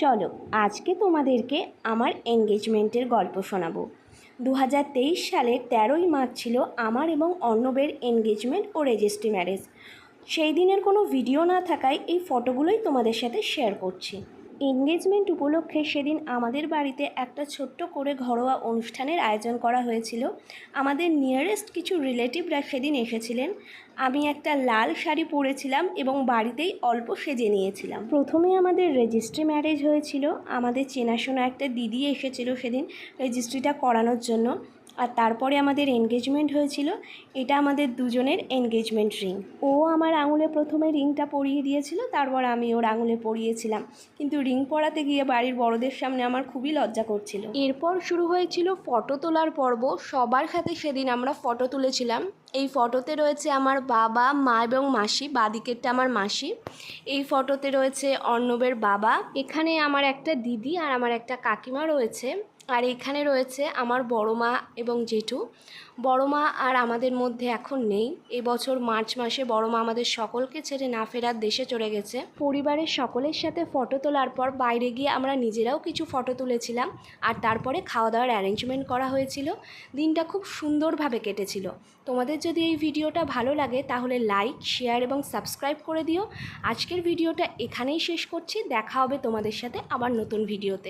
চলো আজকে তোমাদেরকে আমার এঙ্গেজমেন্টের গল্প শোনাবো। দু হাজার তেইশ সালের তেরোই মার্চ ছিল আমার এবং অর্ণবের এনগেজমেন্ট ও রেজিস্ট্রি ম্যারেজ। সেই দিনের কোনো ভিডিও না থাকায় এই ফটোগুলোই তোমাদের সাথে শেয়ার করছি। এনগেজমেন্ট উপলক্ষে সেদিন আমাদের বাড়িতে একটা ছোট্ট করে ঘরোয়া অনুষ্ঠানের আয়োজন করা হয়েছিল। আমাদের নিয়ারেস্ট কিছু রিলেটিভরা সেদিন এসেছিলেন। আমি একটা লাল শাড়ি পরেছিলাম এবং বাড়িতেই অল্প সেজে নিয়েছিলাম। প্রথমে আমাদের রেজিস্ট্রি ম্যারেজ হয়েছিল। আমাদের চেনাশোনা একটা দিদি এসেছিল সেদিন রেজিস্ট্রিটা করানোর জন্য। আর তারপরে আমাদের এনগেজমেন্ট হয়েছিল, এটা আমাদের দুজনের এনগেজমেন্ট রিং ও আমার আঙুলে প্রথমে রিংটা পরিয়ে দিয়েছিল, তারপর আমি ওর আঙুলে পরিয়েছিলাম। কিন্তু রিং পরাতে গিয়ে বাড়ির বড়দের সামনে আমার খুবই লজ্জা করছিল। এরপর শুরু হয়েছিল ফটো তোলার পর্ব। সবার সাথে সেদিন আমরা ফটো তুলেছিলাম। এই ফটোতে রয়েছে আমার বাবা, মা এবং মাসি, বাদিকেরটা আমার মাসি। এই ফটোতে রয়েছে অর্ণবের বাবা। এখানে আমার একটা দিদি আর আমার একটা কাকিমা রয়েছে। আর এখানে রয়েছে আমার বড় মা এবং জেঠু। বড় মা আর আমাদের মধ্যে এখন নেই। এবছর মার্চ মাসে বড় মা আমাদের সকলকে ছেড়ে না ফেরার দেশে চলে গেছে। পরিবারের সকলের সাথে ফটো তোলার পর বাইরে গিয়ে আমরা নিজেরাও কিছু ফটো তুলেছিলাম আর তারপরে খাওয়া দাওয়ার অ্যারেঞ্জমেন্ট করা হয়েছিল। দিনটা খুব সুন্দরভাবে কেটেছিল। তোমাদের যদি এই ভিডিওটা ভালো লাগে তাহলে লাইক শেয়ার এবং সাবস্ক্রাইব করে দিও। আজকের ভিডিওটা এখানেই শেষ করছি। দেখা হবে তোমাদের সাথে আবার নতুন ভিডিওতে।